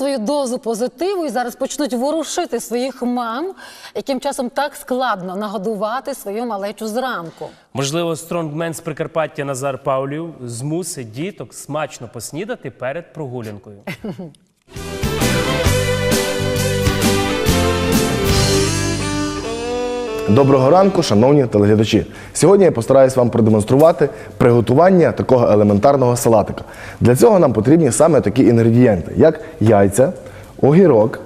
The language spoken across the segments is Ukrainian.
свою дозу позитиву і зараз почнуть ворушити своїх мам, яким часом так складно нагодувати свою малечу зранку. Можливо, стронгмен з Прикарпаття Назар Павлів змусить діток смачно поснідати перед прогулянкою. Доброго ранку, шановні телеглядачі. Сьогодні я постараюсь вам продемонструвати приготування такого елементарного салатика. Для цього нам потрібні саме такі інгредієнти, як яйця, огірок,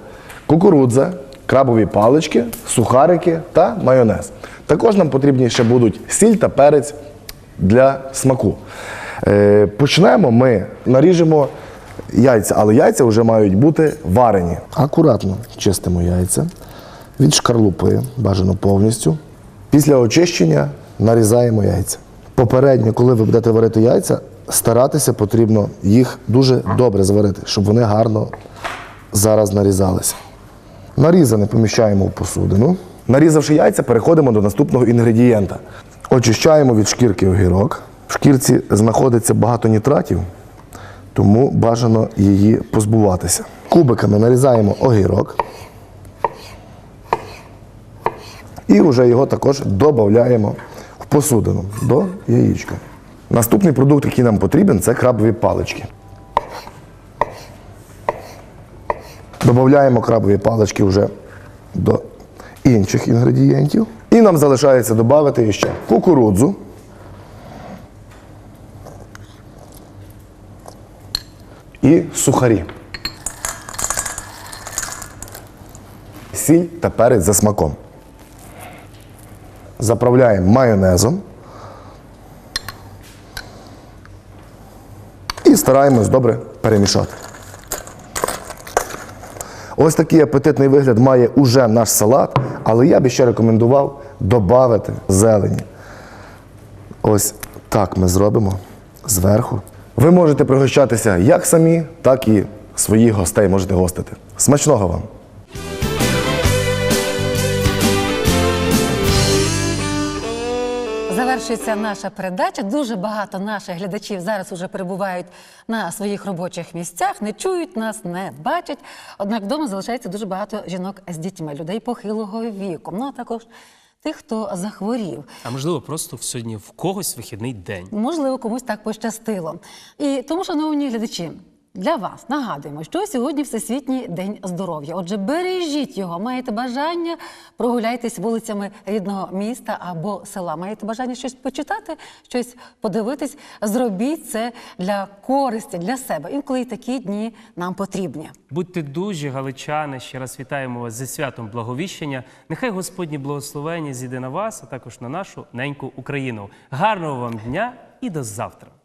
кукурудза, крабові палички, сухарики та майонез. Також нам потрібні ще будуть сіль та перець для смаку. Е, почнемо ми наріжемо яйця, але яйця вже мають бути варені. Акуратно чистимо яйця від шкарлупи, бажано повністю. Після очищення нарізаємо яйця. Попередньо, коли ви будете варити яйця, старатися потрібно їх дуже добре зварити, щоб вони гарно зараз нарізалися. Нарізане поміщаємо в посудину. Нарізавши яйця, переходимо до наступного інгредієнта. Очищаємо від шкірки огірок. В шкірці знаходиться багато нітратів, тому бажано її позбуватися. Кубиками нарізаємо огірок. І вже його також додаємо в посудину до яєчка. Наступний продукт, який нам потрібен, це крабові палички. Додаємо крабові палички вже до інших інгредієнтів. І нам залишається додати ще кукурудзу. І сухарі. Сіль та перець за смаком. Заправляємо майонезом. І стараємось добре перемішати. Ось такий апетитний вигляд має уже наш салат, але я би ще рекомендував додати зелені. Ось так ми зробимо зверху. Ви можете пригощатися як самі, так і своїх гостей можете гостити. Смачного вам! Завершується наша передача. Дуже багато наших глядачів зараз уже перебувають на своїх робочих місцях, не чують нас, не бачать. Однак вдома залишається дуже багато жінок з дітьми, людей похилого віку. Ну а також тих, хто захворів. А можливо, просто сьогодні в когось вихідний день. Можливо, комусь так пощастило. І тому, шановні глядачі, для вас нагадуємо, що сьогодні Всесвітній день здоров'я. Отже, бережіть його. Маєте бажання, прогуляйтесь вулицями рідного міста або села. Маєте бажання щось почитати, щось подивитись. Зробіть це для користі, для себе. Інколи і такі дні нам потрібні. Будьте дуже галичани. Ще раз вітаємо вас зі святом благовіщення. Нехай Господні благословення зійде на вас, а також на нашу неньку Україну. Гарного вам дня і до завтра.